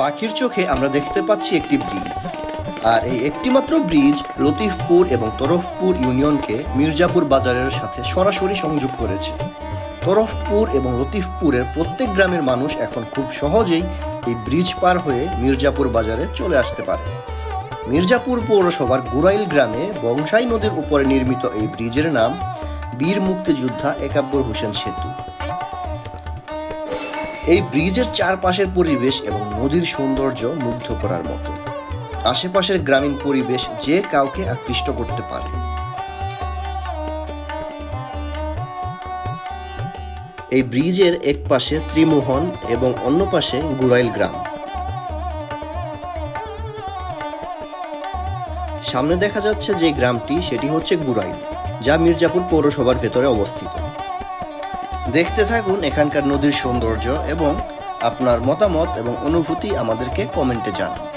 পাখির চোখে আমরা দেখতে পাচ্ছি একটি ব্রিজ। আর এই একটিমাত্র ব্রিজ লতিফপুর এবং তরফপুর ইউনিয়নকে মির্জাপুর বাজারের সাথে সরাসরি সংযোগ করেছে। তরফপুর এবং লতিফপুরের প্রত্যেক গ্রামের মানুষ এখন খুব সহজেই এই ব্রিজ পার হয়ে মির্জাপুর বাজারে চলে আসতে পারে। মির্জাপুর পৌরসভার গুরাইল গ্রামে বংশাই নদীর উপরে নির্মিত এই ব্রিজের নাম বীর মুক্তিযোদ্ধা একাব্বর হোসেন সেতু। এই ব্রিজের চারপাশের পরিবেশ এবং নদীর সৌন্দর্য মুগ্ধ করার মতো। আশেপাশের গ্রামীণ পরিবেশ যে কাউকে আকৃষ্ট করতে পারে। এই ব্রিজের এক পাশে ত্রিমোহন এবং অন্য পাশে গুরাইল গ্রাম। সামনে দেখা যাচ্ছে যে গ্রামটি, সেটি হচ্ছে গুরাইল, যা মির্জাপুর পৌরসভার ভেতরে অবস্থিত। দেখতে থাকুন এখানকার নদীর সৌন্দর্য এবং আপনার মতামত এবং অনুভূতি আমাদেরকে কমেন্টে জানান।